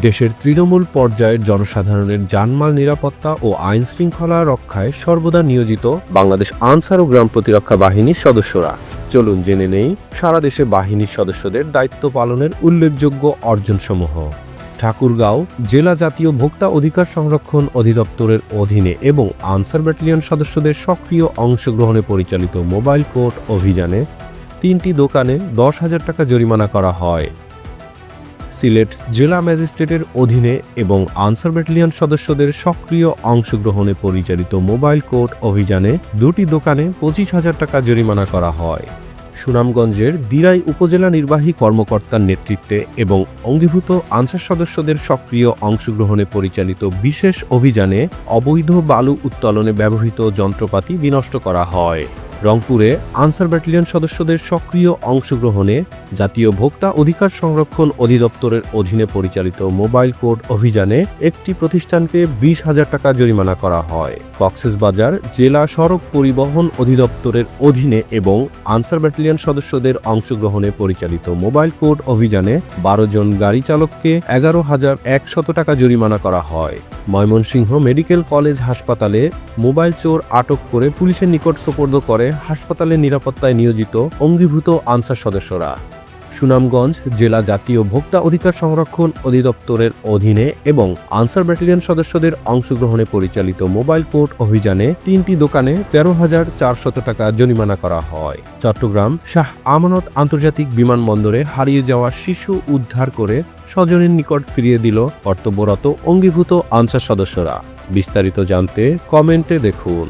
দেশের তৃণমূল পর্যায়ের জনসাধারণের জানমাল নিরাপত্তা ও আইন শৃঙ্খলা রক্ষায় সর্বদা নিয়োজিত বাংলাদেশ আনসার ও গ্রাম প্রতিরক্ষা বাহিনীর সদস্যরা। চলুন জেনে নেই সারা দেশে বাহিনীর সদস্যদের দায়িত্ব পালনের উল্লেখযোগ্য অর্জনসমূহ। ঠাকুরগাঁও জেলা জাতীয় ভোক্তা অধিকার সংরক্ষণ অধিদপ্তরের অধীনে এবং আনসার ব্যাটালিয়ন সদস্যদের সক্রিয় অংশগ্রহণে পরিচালিত মোবাইল কোর্ট অভিযানে তিনটি দোকানে দশ হাজার টাকা জরিমানা করা হয়। সিলেট জেলা ম্যাজিস্ট্রেটের অধীনে এবং আনসার ব্যাটালিয়ন সদস্যদের সক্রিয় অংশগ্রহণে পরিচালিত মোবাইল কোর্ট অভিযানে দুটি দোকানে পঁচিশ হাজার টাকা জরিমানা করা হয়। সুনামগঞ্জের দিরাই উপজেলা নির্বাহী কর্মকর্তার নেতৃত্বে এবং অঙ্গীভূত আনসার সদস্যদের সক্রিয় অংশগ্রহণে পরিচালিত বিশেষ অভিযানে অবৈধ বালু উত্তোলনে ব্যবহৃত যন্ত্রপাতি বিনষ্ট করা হয়। রংপুরে আনসার ব্যাটালিয়ন সদস্যদের সক্রিয় অংশগ্রহণে জাতীয় ভোক্তা অধিকার সংরক্ষণ অধিদপ্তরের অধীনে পরিচালিত মোবাইল কোর্ট অভিযানে একটি প্রতিষ্ঠানকে বিশ হাজার টাকা জরিমানা করা হয়। কক্সেসবাজার জেলা সড়ক পরিবহন অধিদপ্তরের অধীনে এবং আনসার ব্যাটালিয়ন সদস্যদের অংশগ্রহণে পরিচালিত মোবাইল কোর্ট অভিযানে বারো জন গাড়ি চালককে এগারো হাজার একশত টাকা জরিমানা করা হয়। ময়মনসিংহ মেডিকেল কলেজ হাসপাতালে মোবাইল চোর আটক করে পুলিশের নিকট সোপর্দ করে হাসপাতালের নিরাপত্তায় নিয়োজিত অঙ্গীভূত আনসার সদস্যরা। সুনামগঞ্জ জেলা জাতীয় ভোক্তা অধিকার সংরক্ষণ অধিদপ্তরের অধীনে এবং আনসার ব্যাটালিয়ন সদস্যদের অংশগ্রহণে পরিচালিত মোবাইল কোর্ট অভিযানে তিনটি দোকানে তেরো হাজার চারশত টাকা জরিমানা করা হয়। চট্টগ্রাম শাহ আমানত আন্তর্জাতিক বিমানবন্দরে হারিয়ে যাওয়া শিশু উদ্ধার করে স্বজনের নিকট ফিরিয়ে দিল কর্তব্যরত অঙ্গীভূত আনসার সদস্যরা। বিস্তারিত জানতে কমেন্টে দেখুন।